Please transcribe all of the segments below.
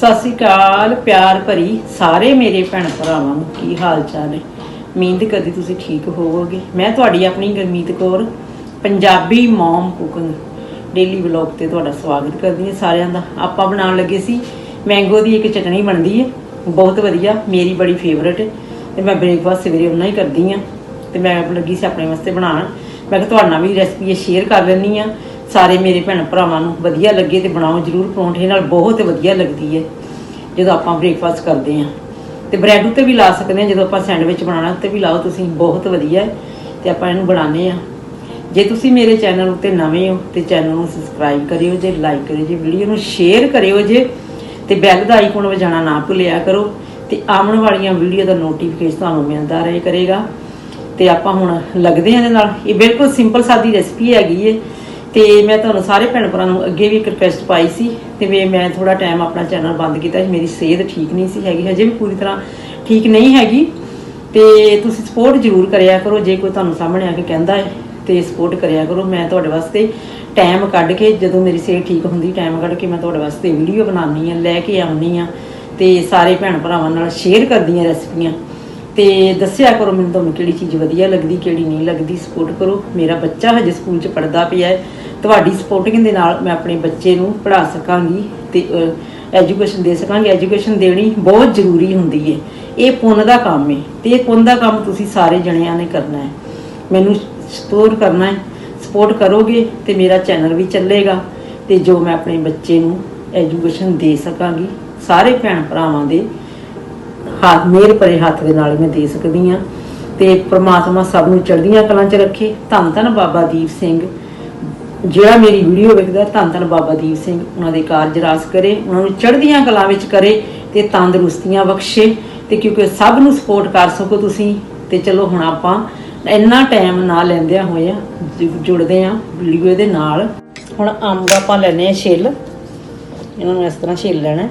ਸਤਿ ਸ਼੍ਰੀ ਅਕਾਲ, ਪਿਆਰ ਭਰੀ ਸਾਰੇ ਮੇਰੇ ਭੈਣ ਭਰਾਵਾਂ ਨੂੰ ਕੀ ਹਾਲ ਚਾਲ ਨੇ ਉਮੀਦ ਕਰਦੀ ਤੁਸੀਂ ਠੀਕ ਹੋਵੋਗੇ। ਮੈਂ ਤੁਹਾਡੀ ਆਪਣੀ Gurmeet Kaur, Punjabi mum cooking daily vlog ਤੇ ਤੁਹਾਡਾ ਸਵਾਗਤ ਕਰਦੀ ਹਾਂ ਸਾਰਿਆਂ ਦਾ। ਆਪਾਂ ਬਣਾਉਣ ਲੱਗੇ ਸੀ ਮੈਂਗੋ ਦੀ ਇੱਕ ਚਟਣੀ ਬਣਦੀ ਹੈ। ਬਹੁਤ ਵਧੀਆ, ਮੇਰੀ ਬੜੀ ਫੇਵਰਟ ਹੈ। ਤੇ ਮੈਂ ਬ੍ਰੇਕਫਾਸਟ ਸਵੇਰੇ ਉਹਨਾਂ ਹੀ ਕਰਦੀ ਹਾਂ। ਤੇ ਮੈਂ ਲੱਗੀ ਸੀ ਆਪਣੇ ਵਾਸਤੇ ਬਣਾਉਣ। ਮੈਂ ਕਿਹਾ ਤੁਹਾਡਾ ਵੀ ਰੈਸਪੀ ਸ਼ੇਅਰ ਕਰ ਲੈਣੀ ਆ ਸਾਰੇ ਮੇਰੇ ਭੈਣ ਭਰਾਵਾਂ ਨੂੰ ਵਧੀਆ ਲੱਗੇ ਤੇ ਬਣਾਓ, ਜਰੂਰ ਪਰੌਂਠੇ ਨਾਲ ਬਹੁਤ ਵਧੀਆ ਲੱਗਦੀ ਹੈ, ਜਦੋਂ ਆਪਾਂ ਬ੍ਰੇਕਫਾਸਟ ਕਰਦੇ ਹਾਂ। ਤੇ ਬ੍ਰੈਡ ਉੱਤੇ ਵੀ ਲਾ ਸਕਦੇ ਹਾਂ, ਜਦੋਂ ਆਪਾਂ ਸੈਂਡਵਿਚ ਬਣਾਉਣਾ ਉੱਤੇ ਵੀ ਲਾਓ, ਤੁਸੀਂ ਬਹੁਤ ਵਧੀਆ ਹੈ, ਤੇ ਆਪਾਂ ਇਹਨੂੰ ਬਣਾਉਂਦੇ ਆ ਜੇ ਤੁਸੀਂ ਮੇਰੇ ਚੈਨਲ ਉੱਤੇ ਨਵੇਂ ਹੋ, ਤੇ ਚੈਨਲ ਨੂੰ ਸਬਸਕ੍ਰਾਈਬ ਕਰਿਓ ਜੇ ਲਾਈਕ ਕਰਿਓ ਜੇ ਵੀਡੀਓ ਨੂੰ ਸ਼ੇਅਰ ਕਰਿਓ ਜੇ, ਤੇ ਬੈਲ ਦਾ ਆਈਕਨ ਵਜਾਣਾ ਨਾ ਭੁੱਲਿਆ ਕਰੋ, ਤੇ ਆਉਣ ਵਾਲੀਆਂ ਵੀਡੀਓ ਦਾ ਨੋਟੀਫਿਕੇਸ਼ਨ ਤੁਹਾਨੂੰ ਮਿਲਦਾ ਰਹੇ ਕਰੇਗਾ। ਤੇ ਆਪਾਂ ਹੁਣ ਲੱਗਦੇ ਹਾਂ ਇਹਦੇ ਨਾਲ। ਇਹ ਬਿਲਕੁਲ ਸਿੰਪਲ ਸਾਦੀ ਰੈਸਪੀ ਹੈਗੀ ਏ ਤੇ ਮੈਂ ਤੁਹਾਨੂੰ ਸਾਰੇ ਭੈਣ ਭਰਾ ਨੂੰ ਅੱਗੇ ਵੀ ਇੱਕ ਰਿਕਵੈਸਟ ਪਾਈ ਸੀ ਤੇ ਵੀ ਮੈਂ ਥੋੜਾ ਟਾਈਮ ਆਪਣਾ ਚੈਨਲ ਬੰਦ ਕੀਤਾ ਸੀ, ਮੇਰੀ ਸਿਹਤ ਠੀਕ ਨਹੀਂ ਸੀ ਹੈਗੀ, ਹਜੇ ਵੀ ਪੂਰੀ ਤਰ੍ਹਾਂ ਠੀਕ ਨਹੀਂ ਹੈਗੀ ਤੇ ਤੁਸੀਂ ਸਪੋਰਟ ਜ਼ਰੂਰ ਕਰਿਆ ਕਰੋ, ਜੇ ਕੋਈ ਤੁਹਾਨੂੰ ਸਾਹਮਣੇ ਆ ਕੇ ਕਹਿੰਦਾ ਹੈ ਤੇ ਸਪੋਰਟ ਕਰਿਆ ਕਰੋ, ਮੈਂ ਤੁਹਾਡੇ ਵਾਸਤੇ ਟਾਈਮ ਕੱਢ ਕੇ ਜਦੋਂ ਮੇਰੀ ਸਿਹਤ ਠੀਕ ਹੁੰਦੀ ਟਾਈਮ ਕੱਢ ਕੇ ਮੈਂ ਤੁਹਾਡੇ ਵਾਸਤੇ ਵੀਡੀਓ ਬਣਾਉਣੀ ਆ ਲੈ ਕੇ ਆਉਣੀ ਆ ਤੇ ਸਾਰੇ ਭੈਣ ਭਰਾਵਾਂ ਨਾਲ ਸ਼ੇਅਰ ਕਰਦੀ ਆ ਰੈਸਪੀਆਂ। ਤੇ ਦੱਸਿਆ ਕਰੋ ਮੈਨੂੰ ਤੁਹਾਨੂੰ ਕਿਹੜੀ ਚੀਜ਼ ਵਧੀਆ ਲੱਗਦੀ, ਕਿਹੜੀ ਨਹੀਂ ਲੱਗਦੀ ਸਪੋਰਟ ਕਰੋ। ਮੇਰਾ ਬੱਚਾ ਹਜੇ ਸਕੂਲ 'ਚ ਪੜਦਾ ਪਿਆ ਹੈ। ਤੁਹਾਡੀ ਸਪੋਰਟਿੰਗ ਦੇ ਨਾਲ ਮੈਂ ਆਪਣੇ ਬੱਚੇ ਨੂੰ ਪੜ੍ਹਾ ਸਕਾਂਗੀ ਤੇ ਐਜੂਕੇਸ਼ਨ ਦੇ ਸਕਾਂਗੀ। ਐਜੂਕੇਸ਼ਨ ਦੇਣੀ ਬਹੁਤ ਜ਼ਰੂਰੀ ਹੁੰਦੀ ਹੈ। ਇਹ ਪੁੰਨ ਦਾ ਕੰਮ ਹੈ ਤੇ ਇਹ ਪੁੰਨ ਦਾ ਕੰਮ ਤੁਸੀਂ ਸਾਰੇ ਜਣਿਆਂ ਨੇ ਕਰਨਾ ਹੈ। ਮੈਨੂੰ ਸਪੋਰਟ ਕਰਨਾ ਹੈ ਸਪੋਰਟ ਕਰੋਗੇ ਤੇ ਮੇਰਾ ਚੈਨਲ ਵੀ ਚੱਲੇਗਾ ਤੇ ਜੋ ਮੈਂ ਆਪਣੇ ਬੱਚੇ ਨੂੰ ਐਜੂਕੇਸ਼ਨ ਦੇ ਸਕਾਂਗੀ, ਸਾਰੇ ਭੈਣ ਭਰਾਵਾਂ ਦੇ ਹੱਥ ਮੇਰ ਭਰੇ ਹੱਥ ਦੇ ਨਾਲ ਮੈਂ ਦੇ ਸਕਦੀ ਆ ਤੇ ਪ੍ਰਮਾਤਮਾ ਸਭ ਨੂੰ ਚੜ੍ਹਦੀਆਂ ਕਲਾਂ 'ਚ ਰੱਖੇ। ਧੰਨ ਧੰਨ ਬਾਬਾ ਦੀਪ ਸਿੰਘ। ਜਿਹੜਾ ਮੇਰੀ ਵੀਡੀਓ ਵੇਖਦਾ, ਧੰਨ ਧੰਨ ਬਾਬਾ ਦੀਪ ਸਿੰਘ। ਉਹਨਾਂ ਦੇ ਕਾਰਜ ਰਾਸ ਕਰੇ, ਉਹਨਾਂ ਨੂੰ ਚੜ੍ਹਦੀਆਂ ਕਲਾਂ ਵਿੱਚ ਕਰੇ ਤੇ ਤੰਦਰੁਸਤੀਆਂ ਬਖਸ਼ੇ। ਤੇ ਕਿਉਂਕਿ ਸਭ ਨੂੰ ਸਪੋਰਟ ਕਰ ਸਕੋ ਤੁਸੀਂ, ਤੇ ਚਲੋ ਹੁਣ ਆਪਾਂ ਇੰਨਾ ਟਾਈਮ ਨਾ ਲੈਂਦਿਆਂ ਹੋਇਆ ਜੁੜਦੇ ਆ ਵੀਡੀਓ ਦੇ ਨਾਲ। ਹੁਣ ਅੰਬ ਆਪਾਂ ਲੈਣੇ ਆ ਛਿੱਲ। ਇਹਨਾਂ ਨੂੰ ਇਸ ਤਰ੍ਹਾਂ ਛਿੱਲ ਲੈਣਾ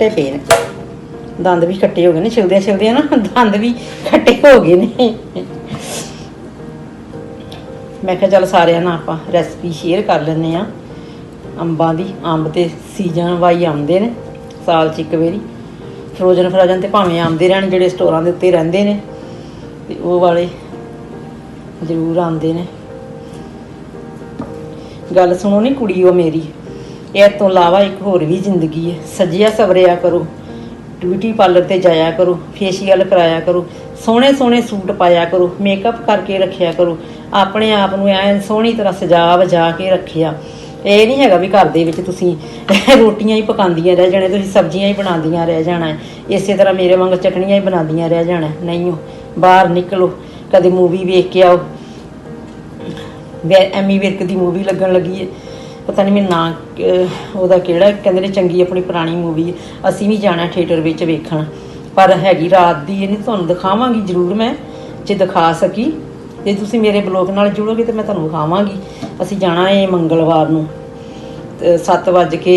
ਖੱਟੇ ਪਏ ਨੇ। ਦੰਦ ਵੀ ਖੱਟੇ ਹੋ ਗਏ ਨੇ ਛਿਲਦੇ ਛਿਲਦੇ ਨਾ ਦੰਦ ਵੀ ਖੱਟੇ ਹੋ ਗਏ ਨੇ। ਮੈਂ ਕਿਹਾ ਚੱਲ ਸਾਰਿਆਂ ਨਾਲ ਆਪਾਂ ਰੈਸਪੀ ਸ਼ੇਅਰ ਕਰ ਲੈਂਦੇ ਆ ਅੰਬਾਂ ਦੀ ਅੰਬ ਤੇ ਸੀਜ਼ਨ ਵਾਈ ਆਉਂਦੇ ਨੇ, ਸਾਲ ਚ ਇੱਕ ਵਾਰੀ। ਫਰੋਜ਼ਨ ਫਰਾਜਨ ਤੇ ਭਾਵੇਂ ਆਉਂਦੇ ਰਹਿਣ, ਜਿਹੜੇ ਸਟੋਰਾਂ ਦੇ ਉੱਤੇ ਰਹਿੰਦੇ ਨੇ। ਤੇ ਉਹ ਵਾਲੇ ਜ਼ਰੂਰ ਆਉਂਦੇ ਨੇ। ਗੱਲ ਸੁਣੋ ਨੀ ਕੁੜੀ ਉਹ ਮੇਰੀ। ਇਹ ਤੋਂ ਇਲਾਵਾ ਇੱਕ ਹੋਰ ਵੀ ਜ਼ਿੰਦਗੀ ਹੈ। ਸਜਿਆ ਸਵਰਿਆ ਕਰੋ ਬਿਊਟੀ ਪਾਰਲਰ ਤੇ ਜਾਇਆ ਕਰੋ ਫੇਸ਼ੀਅਲ ਕਰਾਇਆ ਕਰੋ ਸੋਹਣੇ ਸੋਹਣੇ ਸੂਟ ਪਾਇਆ ਕਰੋ ਮੇਕਅਪ ਕਰਕੇ ਰੱਖਿਆ ਕਰੋ, ਆਪਣੇ ਆਪ ਨੂੰ ਐ ਸੋਹਣੀ ਤਰ੍ਹਾਂ ਸਜਾ ਵਜਾ ਕੇ ਰੱਖਿਆ। ਇਹ ਨਹੀਂ ਹੈਗਾ ਵੀ ਘਰ ਦੇ ਵਿੱਚ ਤੁਸੀਂ ਰੋਟੀਆਂ ਹੀ ਪਕਾਉਂਦੀਆਂ ਰਹਿ ਜਾਣਾ, ਤੁਸੀਂ ਸਬਜ਼ੀਆਂ ਹੀ ਬਣਾਉਂਦੀਆਂ ਰਹਿ ਜਾਣਾ ਇਸੇ ਤਰ੍ਹਾਂ ਮੇਰੇ ਵਾਂਗ ਚਟਣੀਆਂ ਹੀ ਬਣਾਉਂਦੀਆਂ ਰਹਿ ਜਾਣਾ ਨਹੀਂ ਹੋ, ਬਾਹਰ ਨਿਕਲੋ, ਕਦੇ ਮੂਵੀ ਵੇਖ ਕੇ ਆਓ। ਐਮੀ ਵਿਰਕ ਦੀ ਮੂਵੀ ਲੱਗਣ ਲੱਗੀ ਹੈ। ਪਤਾ ਨਹੀਂ ਮੈਨੂੰ ਨਾਂ ਉਹਦਾ ਕਿਹੜਾ, ਕਹਿੰਦੇ ਨੇ ਚੰਗੀ ਆਪਣੀ ਪੁਰਾਣੀ ਮੂਵੀ ਅਸੀਂ ਵੀ ਜਾਣਾ ਥੀਏਟਰ ਵਿੱਚ ਵੇਖਣ। ਪਰ ਹੈਗੀ ਰਾਤ ਦੀ ਇਹ ਨਹੀਂ ਤੁਹਾਨੂੰ ਦਿਖਾਵਾਂਗੀ ਜ਼ਰੂਰ ਮੈਂ, ਜੇ ਦਿਖਾ ਸਕੀ। ਜੇ ਤੁਸੀਂ ਮੇਰੇ ਬਲੌਗ ਨਾਲ ਜੁੜੋਗੇ ਤੇ ਮੈਂ ਤੁਹਾਨੂੰ ਦਿਖਾਵਾਂਗੀ। ਅਸੀਂ ਜਾਣਾ ਹੈ ਮੰਗਲਵਾਰ ਨੂੰ। 7 ਵਜੇ ਕੇ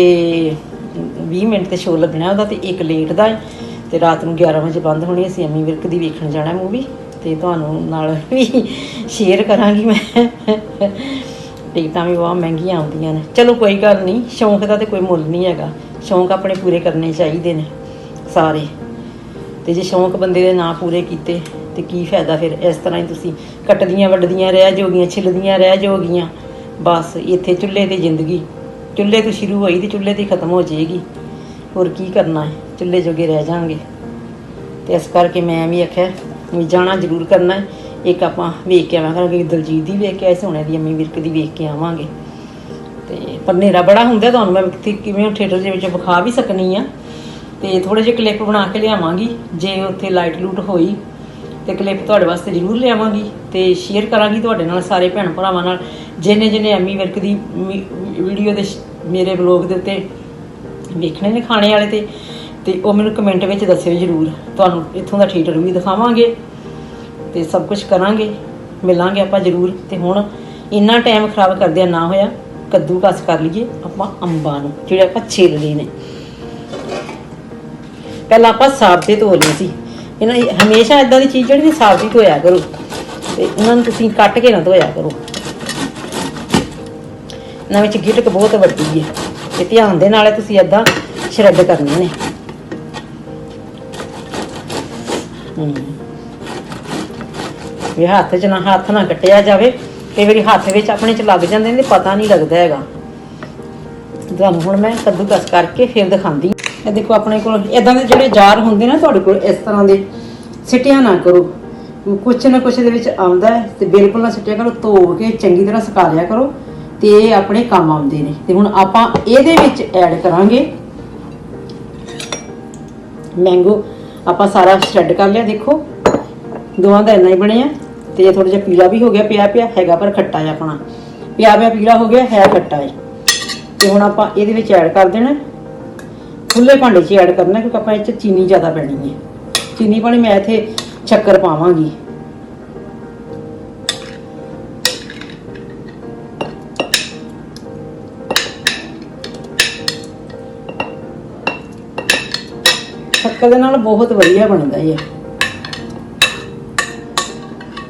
20 ਮਿੰਟ ਤੇ ਸ਼ੋਅ ਲੱਗਣਾ ਉਹਦਾ ਤੇ ਇੱਕ ਲੇਟ ਦਾ ਹੈ। ਤੇ ਰਾਤ ਨੂੰ 11 ਵਜੇ ਬੰਦ ਹੋਣੀ ਅਸੀਂ ਅਮੀ ਵਿਰਕ ਦੀ ਵੇਖਣ ਜਾਣਾ ਮੂਵੀ ਤੇ ਤੁਹਾਨੂੰ ਨਾਲ ਵੀ ਸ਼ੇਅਰ ਕਰਾਂਗੀ ਮੈਂ। ਟਿਕਟਾਂ ਵੀ ਬਹੁਤ ਮਹਿੰਗੀਆਂ ਆਉਂਦੀਆਂ ਨੇ। ਚਲੋ ਕੋਈ ਗੱਲ ਨਹੀਂ, ਸ਼ੌਂਕ ਦਾ ਤੇ ਕੋਈ ਮੁੱਲ ਨਹੀਂ ਹੈਗਾ। ਸ਼ੌਂਕ ਆਪਣੇ ਪੂਰੇ ਕਰਨੇ ਚਾਹੀਦੇ ਨੇ ਸਾਰੇ। ਤੇ ਜੇ ਸ਼ੌਂਕ ਬੰਦੇ ਦੇ ਨਾ ਪੂਰੇ ਕੀਤੇ, ਤੇ ਕੀ ਫਾਇਦਾ ਫਿਰ? ਇਸ ਤਰ੍ਹਾਂ ਹੀ ਤੁਸੀਂ ਕੱਟਦੀਆਂ ਵੱਡਦੀਆਂ ਰਹਿ ਜਾਓਗੀਆਂ, ਛਿੱਲਦੀਆਂ, ਰਹਿ ਜਾਓਗੀਆਂ। ਬਸ ਇੱਥੇ ਚੁੱਲ੍ਹੇ ਤੇ ਜ਼ਿੰਦਗੀ। ਚੁੱਲ੍ਹੇ ਤੋਂ ਸ਼ੁਰੂ ਹੋਈ ਤੇ ਚੁੱਲ੍ਹੇ ਤੇ ਖਤਮ ਹੋ ਜਾਏਗੀ। ਹੋਰ ਕੀ ਕਰਨਾ ਹੈ? ਚੁੱਲ੍ਹੇ ਜੋਗੇ ਰਹਿ ਜਾਾਂਗੇ ਤੇ ਇਸ ਕਰਕੇ ਮੈਂ ਵੀ ਆਖਿਆ, ਵੀ ਜਾਣਾ ਜ਼ਰੂਰ ਕਰਨਾ ਹੈ। ਇੱਕ ਆਪਾਂ ਵੇਖ ਕੇ ਆਵਾਂਗੇ ਦਲਜੀਤ ਦੀ ਵੇਖ ਕੇ ਆਏ ਸੋਹਣੇ ਦੀ ਅੰਮੀ ਵਿਰਕ ਦੀ ਵੇਖ ਕੇ ਆਵਾਂਗੇ। ਤੇ ਪਰ ਹਨੇਰਾ ਬੜਾ ਹੁੰਦਾ ਤੁਹਾਨੂੰ, ਮੈਂ ਕਿਵੇਂ ਥੀਏਟਰ ਦੇ ਵਿੱਚ ਵਿਖਾ ਵੀ ਸਕਨੀ ਆ। ਤੇ ਥੋੜੇ ਜਿਹੇ ਕਲਿੱਪ ਬਣਾ ਕੇ ਲਿਆਵਾਂਗੀ, ਜੇ ਉੱਥੇ ਲਾਈਟ ਲੂਟ ਹੋਈ, ਤੇ ਕਲਿੱਪ ਤੁਹਾਡੇ ਵਾਸਤੇ ਜ਼ਰੂਰ ਲਿਆਵਾਂਗੀ ਤੇ ਸ਼ੇਅਰ ਕਰਾਂਗੀ ਤੁਹਾਡੇ ਨਾਲ, ਸਾਰੇ ਭੈਣ ਭਰਾਵਾਂ ਨਾਲ। ਜਿਨੇ ਜਿਨੇ ਐਮੀ ਵਿਰਕ ਦੀ ਵੀਡੀਓ ਦੇ ਮੇਰੇ ਬਲੌਗ ਦੇ ਉੱਤੇ ਵੇਖਣੇ ਨੇ ਖਾਣੇ ਵਾਲੇ ਤੇ ਤੇ ਉਹ ਮੈਨੂੰ ਕਮੈਂਟ ਵਿੱਚ ਦੱਸਿਓ ਜ਼ਰੂਰ। ਤੁਹਾਨੂੰ ਇੱਥੋਂ ਦਾ ਥੀਏਟਰ ਵੀ ਦਿਖਾਵਾਂਗੇ। ਤੇ ਸਭ ਕੁਝ ਕਰਾਂਗੇ, ਮਿਲਾਂਗੇ ਆਪਾਂ ਜ਼ਰੂਰ। ਤੇ ਹੁਣ ਇੰਨਾ ਟਾਈਮ ਖਰਾਬ ਕਰਦਿਆਂ ਨਾ ਹੋਇਆ, ਕੱਦੂ ਕਸ ਕਰ ਲਈਏ ਆਪਾਂ ਅੰਬਾਂ ਨੂੰ, ਜਿਹੜੇ ਆਪਾਂ ਛਿੱਲ ਲਏ ਨੇ। ਪਹਿਲਾਂ ਆਪਾਂ ਸਾਬਤੇ ਧੋ ਲਏ ਸੀ। ਇਹਨਾਂ ਹਮੇਸ਼ਾ ਇਦਾਂ ਦੀ ਚੀਜ਼ ਜਿਹੜੀ ਸਾਬਤੀ ਧੋਇਆ ਕਰੋ। ਤੇ ਇਹਨਾਂ ਨੂੰ ਤੁਸੀਂ ਕੱਟ ਕੇ ਨਾ ਧੋਇਆ ਕਰੋ। ਇਹਨਾਂ ਵਿੱਚ ਗਿਟਕ ਬਹੁਤ ਵੱਡੀ ਹੈ। ਤੇ ਧਿਆਨ ਦੇ ਨਾਲ ਤੁਸੀਂ ਏਦਾਂ ਸ਼ਰੈਡ ਕਰਨੇ ਨੇ। ਹਮ। ਵੀ ਹੱਥ 'ਚ ਨਾ ਹੱਥ ਨਾ ਕੱਟਿਆ ਜਾਵੇ। ਕਈ ਵਾਰੀ ਹੱਥ ਵਿੱਚ ਆਪਣੇ 'ਚ ਲੱਗ ਜਾਂਦੇ ਨੇ ਪਤਾ ਨਹੀਂ ਲੱਗਦਾ ਹੈਗਾ। ਤੁਹਾਨੂੰ ਹੁਣ ਮੈਂ ਕੱਦੂਕਸ ਕਰਕੇ ਫਿਰ ਦਿਖਾਉਂਦੀ ਹਾਂ। ਇਹ ਦੇਖੋ ਆਪਣੇ ਕੋਲ ਇਦਾਂ ਦੇ ਜਿਹੜੇ ਜਾਰ ਹੁੰਦੇ ਨਾ ਤੁਹਾਡੇ ਕੋਲ, ਇਸ ਤਰ੍ਹਾਂ ਦੇ ਸਿੱਟਿਆ ਨਾ ਕਰੋ। ਕੁਛ ਨਾ ਕੁਛ ਦੇ ਵਿੱਚ ਆਉਂਦਾ ਤੇ ਬਿਲਕੁਲ ਨਾ ਸਿੱਟਿਆ ਕਰੋ, ਧੋ ਕੇ ਚੰਗੀ ਤਰ੍ਹਾਂ ਸੁਕਾ ਲਿਆ ਕਰੋ ਤੇ ਇਹ ਆਪਣੇ ਕੰਮ ਆਉਂਦੇ ਨੇ। ਤੇ ਹੁਣ ਆਪਾਂ ਇਹਦੇ ਵਿੱਚ ਐਡ ਕਰਾਂਗੇ ਮੈਂਗੋ ਆਪਾਂ ਸਾਰਾ ਸ਼ਰੈਡ ਕਰ ਲਿਆ, ਦੇਖੋ। ਦੋਵਾਂ ਦਾ ਇੰਨਾ ਹੀ ਬਣਿਆ। ਤੇ ਥੋੜਾ ਜਿਹਾ ਪੀਲਾ ਵੀ ਹੋ ਗਿਆ, ਪਿਆ ਪਿਆ, ਹੈਗਾ ਪਰ ਖੱਟਾ ਹੈ ਆਪਣਾ। ਪਿਆ ਪਿਆ ਪੀਲਾ ਹੋ ਗਿਆ, ਹੈ ਖੱਟਾ ਹੈ ਤੇ ਹੁਣ ਆਪਾਂ ਇਹਦੇ ਵਿੱਚ ਐਡ ਕਰ ਦੇਣਾ। ਖੁੱਲੇ ਭਾਂਡੇ 'ਚ ਐਡ ਕਰਨਾ, ਕਿਉਂਕਿ ਆਪਾਂ ਇਹ 'ਚ ਚੀਨੀ ਜ਼ਿਆਦਾ ਪੈਣੀ ਹੈ। ਚੀਨੀ ਪਾਣੀ ਮੈਂ ਇੱਥੇ ਸ਼ੱਕਰ ਪਾਵਾਂਗੀ। ਸ਼ੱਕਰ ਦੇ ਨਾਲ ਬਹੁਤ ਵਧੀਆ ਬਣਦਾ ਇਹ।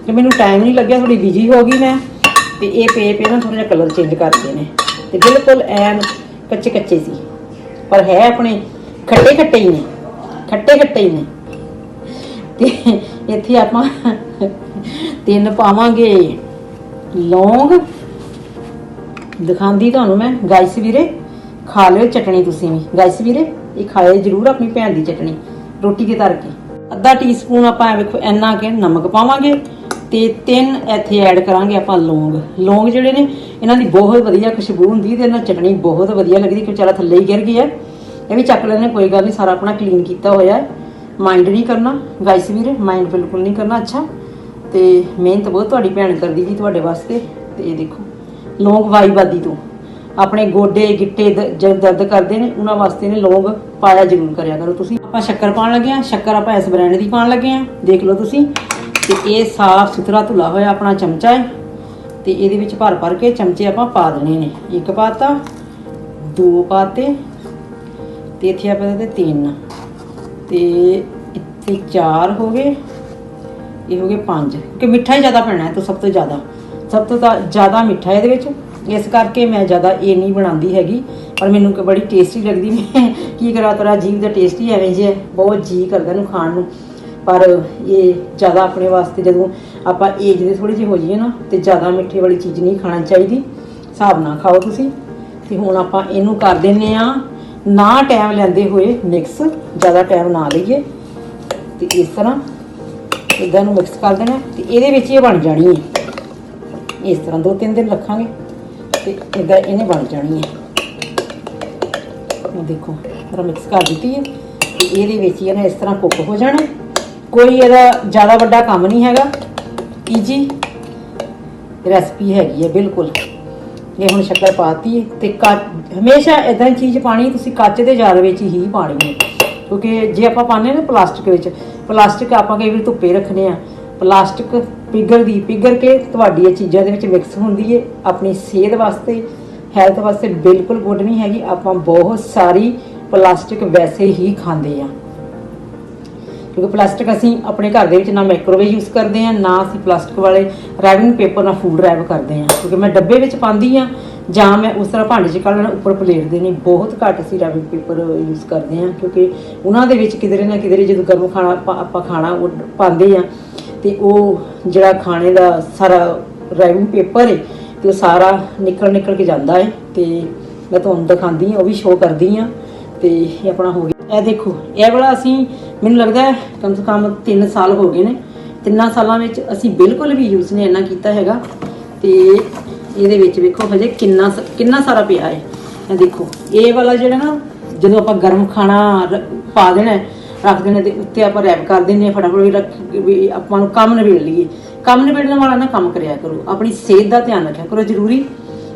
ਤੇ ਮੈਨੂੰ ਟਾਈਮ ਨਹੀਂ ਲੱਗਿਆ ਥੋੜੀ ਬਿਜ਼ੀ ਹੋ ਗਈ ਮੈਂ। ਤੇ ਇਹ ਪੇ ਪੇ ਨਾ ਥੋੜਾ ਜਿਹਾ ਕਲਰ ਚੇਂਜ ਕਰਦੇ ਨੇ। ਤੇ ਬਿਲਕੁਲ ਐਨ ਕੱਚੇ ਕੱਚੇ ਸੀ। ਪਰ ਹੈ ਆਪਣੇ ਖੱਟੇ ਖੱਟੇ ਹੀ ਨੇ। ਖੱਟੇ ਖੱਟੇ ਹੀ ਨੇ। ਤੇ ਇੱਥੇ ਆਪਾਂ ਤਿੰਨ ਪਾਵਾਂਗੇ। ਲੌਂਗ। ਦਿਖਾਉਂਦੀ ਤੁਹਾਨੂੰ ਮੈਂ। ਗਾਇਸ ਵੀਰੇ, ਖਾ ਲਿਓ ਚਟਣੀ ਤੁਸੀਂ ਵੀ। ਗਾਇਸ ਵੀਰੇ, ਇਹ ਖਾਏ ਜਰੂਰ ਆਪਣੀ ਭੈਣ ਦੀ ਚਟਣੀ। ਰੋਟੀ ਦੇ ਤਰ ਕੇ ਅੱਧਾ ਟੀਸਪੂਨ ਆਪਾਂ ਵੇਖੋ, ਇੰਨਾ ਕੇ ਨਮਕ ਪਾਵਾਂਗੇ। ਤੇ ਤਿੰਨ ਇੱਥੇ ਐਡ ਕਰਾਂਗੇ ਆਪਾਂ ਲੌਂਗ। ਲੌਂਗ ਜਿਹੜੇ ਨੇ, ਇਹਨਾਂ ਦੀ ਬਹੁਤ ਵਧੀਆ ਖੁਸ਼ਬੂ ਹੁੰਦੀ ਤੇ ਇਹਨਾਂ ਚਟਣੀ ਬਹੁਤ ਵਧੀਆ ਲੱਗਦੀ ਕਿ ਵਿਚਾਰਾ ਥੱਲੇ ਹੀ ਗਿਰ ਗਿਆ ਇਹ ਵੀ ਚੱਕ ਲੈਣੇ ਕੋਈ ਗੱਲ ਨਹੀਂ, ਸਾਰਾ ਆਪਣਾ ਕਲੀਨ ਕੀਤਾ ਹੋਇਆ ਹੈ। ਮਾਈਂਡ ਨਹੀਂ ਕਰਨਾ। ਗਾਇਸ ਵੀਰੇ ਮਾਈਂਡ ਬਿਲਕੁਲ ਨਹੀਂ ਕਰਨਾ, ਅੱਛਾ। ਤੇ ਮਿਹਨਤ ਬਹੁਤ ਤੁਹਾਡੀ ਭੈਣ ਕਰਦੀ ਜੀ ਤੁਹਾਡੇ ਵਾਸਤੇ। ਤੇ ਇਹ ਦੇਖੋ, ਲੌਂਗ ਵਾਈਬਾਦੀ ਤੋਂ। ਆਪਣੇ ਗੋਡੇ, ਗਿੱਟੇ ਦ- ਜਦ ਦਰਦ ਕਰਦੇ ਨੇ, ਉਹਨਾਂ ਵਾਸਤੇ ਨੇ ਲੌਂਗ ਪਾਇਆ ਜ਼ਰੂਰ ਕਰਿਆ ਕਰੋ ਤੁਸੀਂ। ਆਪਾਂ ਸ਼ੱਕਰ ਪਾਉਣ ਲੱਗੇ ਆ ਸ਼ੱਕਰ ਆਪਾਂ ਇਸ ਬ੍ਰਾਂਡ ਦੀ ਪਾਉਣ ਲੱਗੇ ਆ ਦੇਖ ਲਓ ਤੁਸੀਂ। ਤੇ ਇਹ ਸਾਫ਼ ਸੁਥਰਾ ਧੁਲਾ ਹੋਇਆ ਆਪਣਾ ਚਮਚਾ ਹੈ। ਤੇ ਇਹਦੇ ਵਿੱਚ ਭਰ ਭਰ ਕੇ ਚਮਚੇ ਆਪਾਂ ਪਾ ਦੇਣੇ ਨੇ। ਇੱਕ ਪਾਤਾ, ਦੋ ਪਾਤੇ, ਤੇ ਇੱਥੇ ਆਪਾਂ ਇਹਦੇ ਤਿੰਨ। ਤੇ ਇੱਥੇ ਚਾਰ ਹੋ ਗਏ, ਇਹ ਹੋ ਗਏ ਪੰਜ। ਕਿ ਮਿੱਠਾ ਹੀ ਜ਼ਿਆਦਾ ਪੈਣਾ ਹੈ ਤਾਂ ਸਭ ਤੋਂ ਜ਼ਿਆਦਾ। ਸਭ ਤੋਂ ਤਾਂ ਜ਼ਿਆਦਾ ਮਿੱਠਾ ਇਹਦੇ ਵਿੱਚ। ਇਸ ਕਰਕੇ ਮੈਂ ਜ਼ਿਆਦਾ ਇਹ ਨਹੀਂ ਬਣਾਉਂਦੀ ਹੈਗੀ। ਪਰ ਮੈਨੂੰ ਕਿ ਬੜੀ ਟੇਸਟੀ ਲੱਗਦੀ। ਮੈਂ ਕੀ ਕਰਾਂ, ਤਰਾ ਜੀਵ ਦਾ ਟੇਸਟੀ ਐਵੇਂ ਜਿਹਾ ਬਹੁਤ ਜੀ ਕਰਦਾ ਨੂੰ ਖਾਣ ਨੂੰ। ਪਰ ਇਹ ਜ਼ਿਆਦਾ ਆਪਣੇ ਵਾਸਤੇ ਜਦੋਂ ਆਪਾਂ ਏਜ ਦੇ ਥੋੜੀ ਜਿਹੀ ਹੋ ਜਾਈਏ ਨਾ, ਤੇ ਜ਼ਿਆਦਾ ਮਿੱਠੇ ਵਾਲੀ ਚੀਜ਼ ਨਹੀਂ ਖਾਣੀ ਚਾਹੀਦੀ, ਹਿਸਾਬ ਨਾਲ ਖਾਓ ਤੁਸੀਂ। ਤੇ ਹੁਣ ਆਪਾਂ ਇਹਨੂੰ ਕਰ ਦਿੰਨੇ ਆ ਨਾ ਟਾਈਮ ਲੈਂਦੇ ਹੋਏ ਮਿਕਸ ਜ਼ਿਆਦਾ ਟਾਈਮ ਨਾ ਲਈਏ। ਤੇ ਇਸ ਤਰ੍ਹਾਂ ਇਦਾਂ ਨੂੰ ਮਿਕਸ ਕਰ ਦੇਣਾ, ਤੇ ਇਹਦੇ ਵਿੱਚ ਇਹ ਬਣ ਜਾਣੀ ਹੈ। ਇਸ ਤਰ੍ਹਾਂ ਦੋ ਤਿੰਨ ਦਿਨ ਰੱਖਾਂਗੇ, ਤੇ ਇਦਾਂ ਇਹਨੇ ਬਣ ਜਾਣੀ ਹੈ। ਇਹ ਦੇਖੋ ਥੋੜਾ ਮਿਕਸ ਕਰ ਦਿੱਤੀ ਹੈ, ਤੇ ਇਹਦੇ ਵਿੱਚ ਹੀ ਇਹਨੇ ਇਸ ਤਰ੍ਹਾਂ ਕੁੱਕ ਹੋ ਜਾਣਾ। ਕੋਈ ਇਹਦਾ ਜ਼ਿਆਦਾ ਵੱਡਾ ਕੰਮ ਨਹੀਂ ਹੈਗਾ। ਈਜੀ ਰੈਸਪੀ ਹੈਗੀ ਹੈ, ਬਿਲਕੁਲ। ਇਹ ਹੁਣ ਸ਼ੱਕਰ ਪਾਤੀ ਹੈ ਤੇ ਕੱਚ ਹਮੇਸ਼ਾ ਇਦਾਂ ਦੀ ਚੀਜ਼ ਪਾਣੀ ਤੁਸੀਂ ਕੱਚ ਦੇ ਜਾਰ ਵਿੱਚ ਹੀ ਪਾਣੀ ਹੈ। ਕਿਉਂਕਿ ਜੇ ਆਪਾਂ ਪਾਉਂਦੇ ਹਾਂ ਨਾ ਪਲਾਸਟਿਕ ਵਿੱਚ, ਪਲਾਸਟਿਕ ਆਪਾਂ ਕਈ ਵਾਰ ਧੁੱਪੇ ਰੱਖਨੇ ਆ ਪਲਾਸਟਿਕ ਪਿਘਲਦੀ, ਪਿਘਲ ਕੇ ਤੁਹਾਡੀ ਇਹ ਚੀਜ਼ਾਂ ਦੇ ਵਿੱਚ ਮਿਕਸ ਹੁੰਦੀ ਹੈ। ਆਪਣੀ ਸਿਹਤ ਵਾਸਤੇ ਹੈਲਥ ਵਾਸਤੇ ਬਿਲਕੁਲ ਗੁੱਡ ਨਹੀਂ ਹੈਗੀ। ਆਪਾਂ ਬਹੁਤ ਸਾਰੀ ਪਲਾਸਟਿਕ ਵੈਸੇ ਹੀ ਖਾਂਦੇ ਆ ਕਿਉਂਕਿ ਪਲਾਸਟਿਕ ਅਸੀਂ ਆਪਣੇ ਘਰ ਦੇ ਵਿੱਚ ਨਾ ਮਾਈਕ੍ਰੋਵੇਵ ਯੂਜ਼ ਕਰਦੇ ਆ ਨਾ ਅਸੀਂ ਪਲਾਸਟਿਕ ਵਾਲੇ ਰੈਵਿੰਗ ਪੇਪਰ ਨਾਲ ਫੂਡ ਰੈਪ ਕਰਦੇ ਆ ਕਿਉਂਕਿ ਮੈਂ ਡੱਬੇ ਵਿੱਚ ਪਾਉਂਦੀ ਆ ਜਾਂ ਮੈਂ ਉਸ ਤਰ੍ਹਾਂ ਭਾਂਡੇ 'ਚ ਕੱਢ ਲੈਣਾ ਉੱਪਰ ਪਲੇਟ ਦੇ ਨਹੀਂ ਬਹੁਤ ਘੱਟ ਅਸੀਂ ਰੈਵਿੰਗ ਪੇਪਰ ਯੂਜ਼ ਕਰਦੇ ਆ ਕਿਉਂਕਿ ਉਹਨਾਂ ਦੇ ਵਿੱਚ ਕਿਧਰੇ ਨਾ ਕਿਧਰੇ ਜਦੋਂ ਗਰਮ ਖਾਣਾ ਆਪਾਂ- ਆਪਾਂ ਖਾਣਾ ਉਹ ਪਾਉਂਦੇ ਆ ਤੇ ਉਹ ਜਿਹੜਾ ਖਾਣੇ ਦਾ ਸਾਰਾ ਰੈਵਿੰਗ ਪੇਪਰ ਹੈ ਤੇ ਉਹ ਸਾਰਾ ਨਿਕਲ ਨਿਕਲ ਕੇ ਜਾਂਦਾ ਹੈ ਤੇ ਮੈਂ ਤੁਹਾਨੂੰ ਦਿਖਾਉਂਦੀ ਆ ਉਹ ਵੀ ਸ਼ੋਅ ਕਰਦੀ ਆ ਤੇ ਇਹ ਆਪਣਾ ਹੋ ਗਿਆ। ਇਹ ਦੇਖੋ, ਇਹ ਵਾਲਾ ਅਸੀਂ ਮੈਨੂੰ ਲੱਗਦਾ ਹੈ ਕਮ ਸੇ ਕਮ 3 ਸਾਲ ਹੋ ਗਏ ਨੇ। ਤਿੰਨਾਂ ਸਾਲਾਂ ਵਿੱਚ ਅਸੀਂ ਬਿਲਕੁਲ ਵੀ ਯੂਜ਼ ਨਹੀਂ ਇੰਨਾ ਕੀਤਾ ਹੈਗਾ। ਤੇ ਇਹਦੇ ਵਿੱਚ ਵੇਖੋ ਹਜੇ ਕਿੰਨਾ ਸ- ਕਿੰਨਾ ਸਾਰਾ ਪਿਆ ਹੈ। ਇਹ ਦੇਖੋ, ਇਹ ਵਾਲਾ ਜਿਹੜਾ ਨਾ, ਜਦੋਂ ਆਪਾਂ ਗਰਮ ਖਾਣਾ ਰ- ਪਾ ਦੇਣਾ ਰੱਖ ਦੇਣਾ ਤੇ ਉੱਤੇ ਆਪਾਂ ਰੈਪ ਕਰ ਦਿੰਦੇ ਹਾਂ ਫਟਾਫਟ ਵੀ ਰੱਖ, ਵੀ ਆਪਾਂ ਨੂੰ ਕੰਮ ਨਿਬੇੜ ਲਈਏ। ਕੰਮ ਨਿਬੇੜਨ ਵਾਲਾ ਨਾ ਕੰਮ ਕਰਿਆ ਕਰੋ। ਆਪਣੀ ਸਿਹਤ ਦਾ ਧਿਆਨ ਰੱਖਿਆ ਕਰੋ। ਜ਼ਰੂਰੀ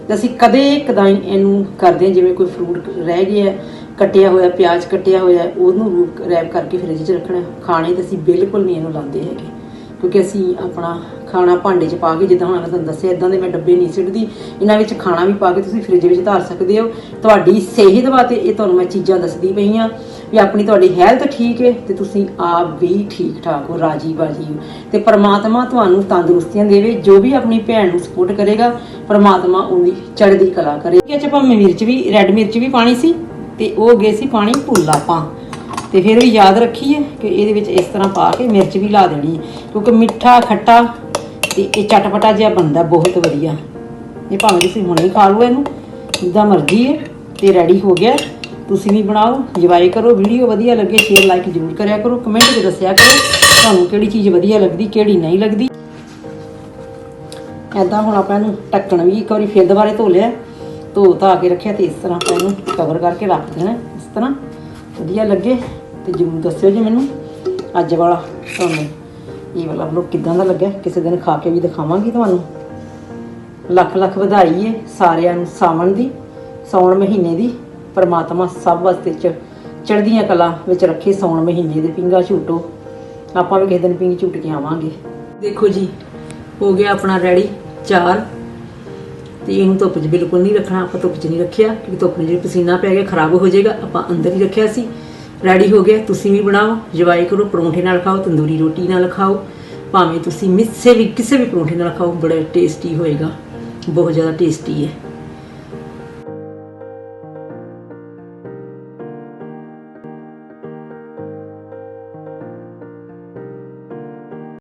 ਤੇ ਅਸੀਂ ਕਦੇ ਕਦਾਈ ਇਹਨੂੰ ਕਰਦੇ ਹਾਂ, ਜਿਵੇਂ ਕੋਈ ਫਰੂਟ ਰਹਿ ਗਿਆ ਕੱਟਿਆ ਹੋਇਆ, ਪਿਆਜ਼ ਕੱਟਿਆ ਹੋਇਆ, ਉਹਨੂੰ ਰੂਪ ਰੈਪ ਕਰਕੇ ਫ੍ਰਿਜ 'ਚ ਰੱਖਣਾ। ਖਾਣੇ ਤੇ ਅਸੀਂ ਬਿਲਕੁਲ ਨਹੀਂ ਇਹਨੂੰ ਲਾਉਂਦੇ ਹੈਗੇ। ਕਿਉਂਕਿ ਅਸੀਂ ਆਪਣਾ ਖਾਣਾ ਭਾਂਡੇ 'ਚ ਪਾ ਕੇ, ਜਿੱਦਾਂ ਹੁਣ ਮੈਂ ਤੁਹਾਨੂੰ ਦੱਸਿਆ ਇਦਾਂ ਦੇ ਮੈਂ ਡੱਬੇ ਨਹੀਂ ਸਿੱਟਦੀ। ਇਹਨਾਂ ਵਿੱਚ ਖਾਣਾ ਵੀ ਪਾ ਕੇ ਤੁਸੀਂ ਫ੍ਰਿਜ ਵਿੱਚ ਧਾਰ ਸਕਦੇ ਹੋ। ਤੁਹਾਡੀ ਸਿਹਤ ਵਾਸਤੇ ਇਹ ਤੁਹਾਨੂੰ ਮੈਂ ਚੀਜ਼ਾਂ ਦੱਸਦੀ ਪਈ ਆ ਵੀ ਆਪਣੀ ਤੁਹਾਡੀ ਹੈਲਥ ਠੀਕ ਹੈ ਤੇ ਤੁਸੀਂ ਆਪ ਵੀ ਠੀਕ ਠਾਕ ਹੋ ਰਾਜੀ ਬਾਜੀ ਹੋ। ਤੇ ਪਰਮਾਤਮਾ ਤੁਹਾਨੂੰ ਤੰਦਰੁਸਤੀਆਂ ਦੇਵੇ, ਜੋ ਵੀ ਆਪਣੀ ਭੈਣ ਨੂੰ ਸਪੋਰਟ ਕਰੇਗਾ, ਪਰਮਾਤਮਾ ਉਹਦੀ ਚੜ੍ਹਦੀ ਕਲਾ ਕਰੇ। ਇਹ ਚ ਮਿਰਚ ਵੀ ਰੈੱਡ ਮਿਰਚ ਵੀ ਪਾਣੀ ਸੀ। ਤੇ ਉਹ ਗਏ ਸੀ ਪਾਣੀ ਭੁੱਲ ਆਪਾਂ। ਤੇ ਫਿਰ ਵੀ ਯਾਦ ਰੱਖੀਏ ਕਿ ਇਹਦੇ ਵਿੱਚ ਇਸ ਤਰ੍ਹਾਂ ਪਾ ਕੇ ਮਿਰਚ ਵੀ ਲਾ ਦੇਣੀ ਹੈ। ਕਿਉਂਕਿ ਮਿੱਠਾ, ਖੱਟਾ ਤੇ ਇਹ ਚਟਪਟਾ ਜਿਹਾ ਬਣਦਾ ਬਹੁਤ ਵਧੀਆ। ਇਹ ਭਾਵੇਂ ਤੁਸੀਂ ਹੁਣੇ ਹੀ ਖਾ ਲਓ ਇਹਨੂੰ, ਜਿੱਦਾਂ ਮਰਜ਼ੀ ਹੈ, ਤੇ ਰੈਡੀ ਹੋ ਗਿਆ। ਤੁਸੀਂ ਵੀ ਬਣਾਓ ਇੰਜੋਏ ਕਰੋ। ਵੀਡੀਓ ਵਧੀਆ ਲੱਗੇ ਸ਼ੇਅਰ ਲਾਈਕ ਜ਼ਰੂਰ ਕਰਿਆ ਕਰੋ। ਕਮੈਂਟ 'ਚ ਦੱਸਿਆ ਕਰੋ ਤੁਹਾਨੂੰ ਕਿਹੜੀ ਚੀਜ਼ ਵਧੀਆ ਲੱਗਦੀ, ਕਿਹੜੀ ਨਹੀਂ ਲੱਗਦੀ। ਐਦਾਂ ਹੁਣ ਆਪਾਂ ਇਹਨੂੰ ਢੱਕਣ ਵੀ ਇੱਕ ਵਾਰੀ ਫਿਰ ਦੁਬਾਰੇ ਧੋ ਲਿਆ। ਧੋ ਧਾ ਕੇ ਰੱਖਿਆ ਤੇ ਇਸ ਤਰ੍ਹਾਂ ਆਪਾਂ ਇਹਨੂੰ ਕਵਰ ਕਰਕੇ ਰੱਖ ਦੇਣਾ ਇਸ ਤਰ੍ਹਾਂ। ਵਧੀਆ ਲੱਗੇ ਤੇ ਜ਼ਰੂਰ ਦੱਸਿਓ ਜੀ ਮੈਨੂੰ ਅੱਜ ਵਾਲਾ ਤੁਹਾਨੂੰ। ਇਹ ਵਾਲਾ ਵਲੋਗ ਕਿਦਾਂ ਦਾ ਲੱਗਿਆ? ਕਿਸੇ ਦਿਨ ਖਾ ਕੇ ਵੀ ਦਿਖਾਵਾਂਗੀ ਤੁਹਾਨੂੰ। ਲੱਖ ਲੱਖ ਵਧਾਈ ਏ ਸਾਰਿਆਂ ਨੂੰ ਸਾਵਣ ਦੀ ਸੌਣ ਮਹੀਨੇ ਦੀ। ਪਰਮਾਤਮਾ ਸਭ ਵਾਸਤੇ ਚ ਚੜ੍ਹਦੀਆਂ ਕਲਾ ਵਿੱਚ ਰੱਖੇ ਸੌਣ ਮਹੀਨੇ ਦੇ ਪਿੰਗਾ ਝੂਟੋ। ਆਪਾਂ ਵੀ ਕਿਸੇ ਦਿਨ ਪਿੰਗ ਝੂਟ ਕੇ ਆਵਾਂਗੇ। ਦੇਖੋ ਜੀ, ਹੋ ਗਿਆ ਆਪਣਾ ਰੈਡੀ, ਚਾਰ। ਤੇ ਇਹਨੂੰ ਧੁੱਪ 'ਚ ਬਿਲਕੁਲ ਨਹੀਂ ਰੱਖਣਾ, ਆਪਾਂ ਧੁੱਪ 'ਚ ਨਹੀਂ ਰੱਖਿਆ, ਕਿਉਂਕਿ ਧੁੱਪ 'ਚ ਜੇ ਪਸੀਨਾ ਪੈ ਗਿਆ, ਖਰਾਬ ਹੋ ਜਾਏਗਾ, ਆਪਾਂ ਅੰਦਰ ਹੀ ਰੱਖਿਆ ਸੀ। ਰੈਡੀ ਹੋ ਗਿਆ, ਤੁਸੀਂ ਵੀ ਬਣਾਓ, ਜਵਾਈ ਕਰੋ, ਪਰੌਂਠੇ ਨਾਲ ਖਾਓ, ਤੰਦੂਰੀ ਰੋਟੀ ਨਾਲ ਖਾਓ, ਭਾਵੇਂ ਤੁਸੀਂ ਮਿੱਸੇ ਵੀ ਕਿਸੇ ਵੀ ਪਰੌਂਠੇ ਨਾਲ ਖਾਓ, ਬੜਾ ਟੇਸਟੀ ਹੋਏਗਾ, ਬਹੁਤ ਜ਼ਿਆਦਾ ਟੇਸਟੀ ਹੈ।